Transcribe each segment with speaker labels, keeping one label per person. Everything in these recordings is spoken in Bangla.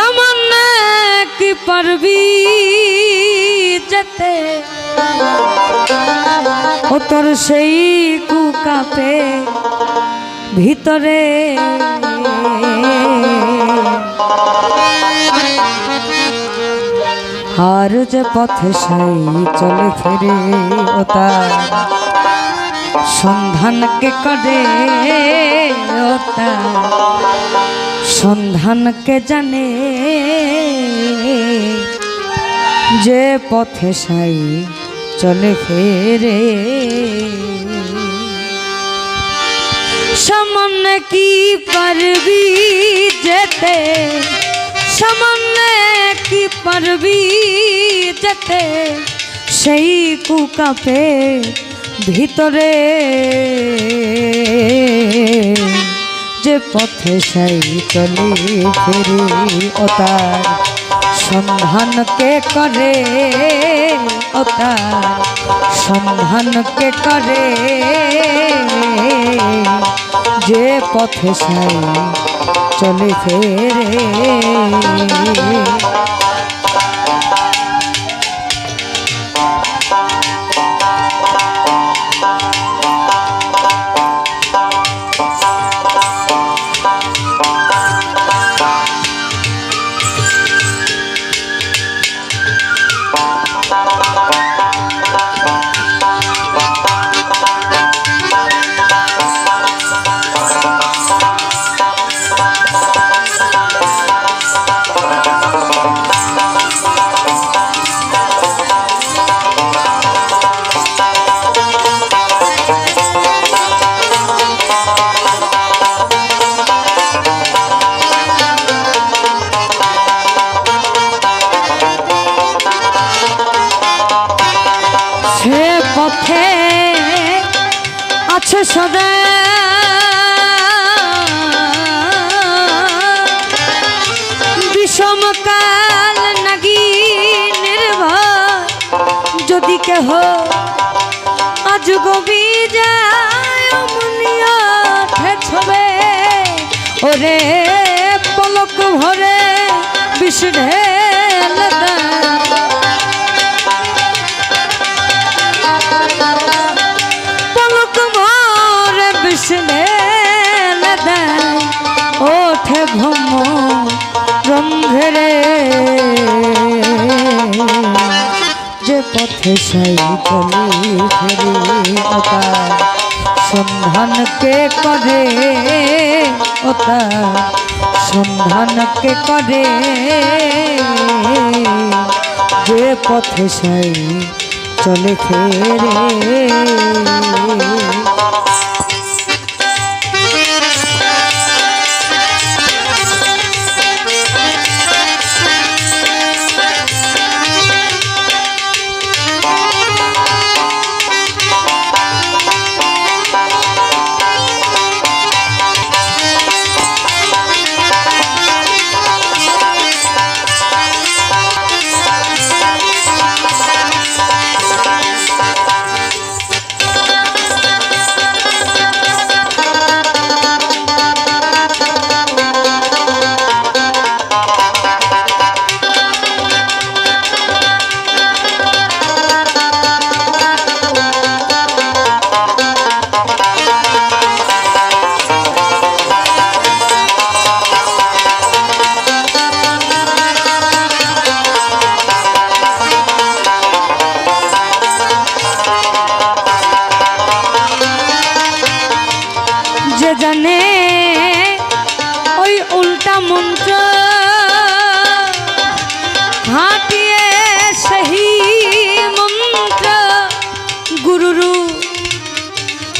Speaker 1: সামান্য কি পারবি যেতে ও তোর সেই কুকাপে ভিতরে। আর যে পথে সাই চলে ফিরে ও তার সন্ধানকে করে ও তার সন্ধানকে জানে। যে পথে সাই চলে ফেরে। সামান্য কি পারবি যেতে? সামান্য কি পারবি যেতে? সেই কুকাপে ভিতরে যে পথে সাই চলে ফেরে ও তার সন্ধানকে করে ও তার সন্ধানকে করে? যে পথে সাই চলে ফেরে। সে সদা বিষমকাল নাগি নির্ভর। যদি কেহ আজ গবি যায় অমনিয়া ছবে। ওরে পলক ভরে বিষ ঢেল পথে সাই চলে ফেরে ওতার সন্ধানকে করে সন্ধান কে করে? যে পথে সাই চলে ফেরে।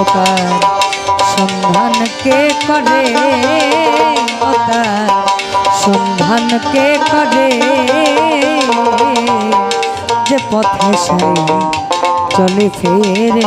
Speaker 1: ওতার সন্ধানকে করে ওতার সন্ধান কে করে? যে পথে সাই চলে ফেরে।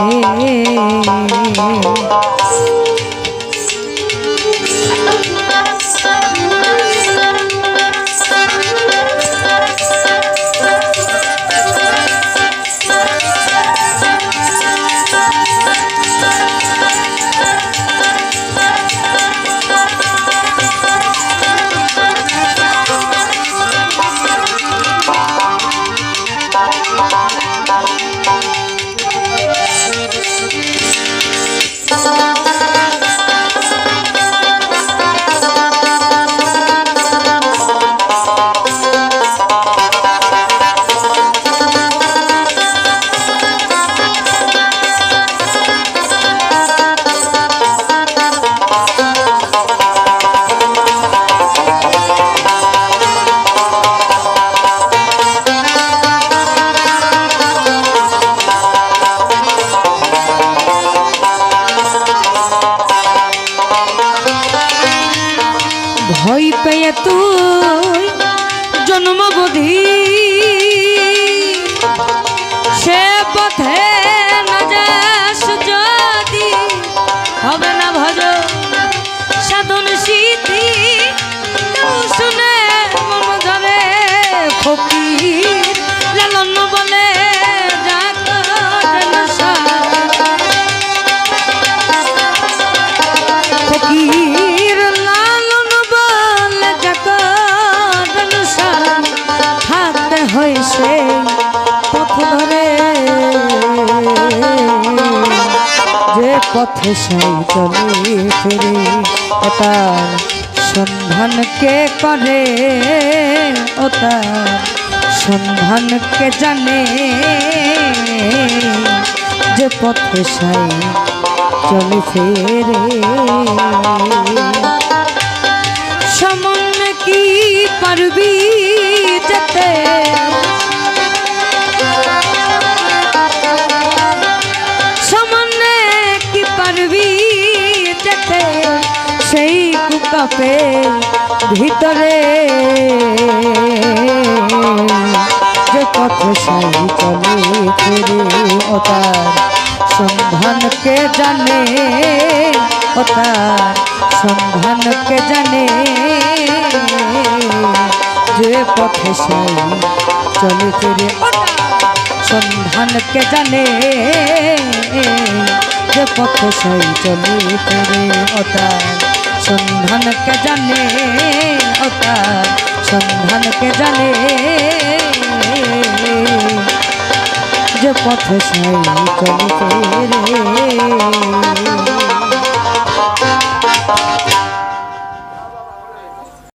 Speaker 1: ভয় পেয়ে তুই জন্মবধি যে পথে সাই চলে ফিরে ও তার সন্ধান কে করে ও তার সন্ধান কে জানে? যে পথে সাই চলে ফেরে। সামান্য কি পারবি কুকাপে ভিতরে। যে পথ সাই চলে ফিরে ও তার সন্ধানকে জানে ও তার সন্ধানকে জানে। যে পথে সাই চলে ফিরে ও তার সন্ধানকে জানে, যে পথে সাই চলে ফিরে ও তার সন্ধানকে জানে ও তার সন্ধানকে জানে। যে পথে সাই চলতে ফেরে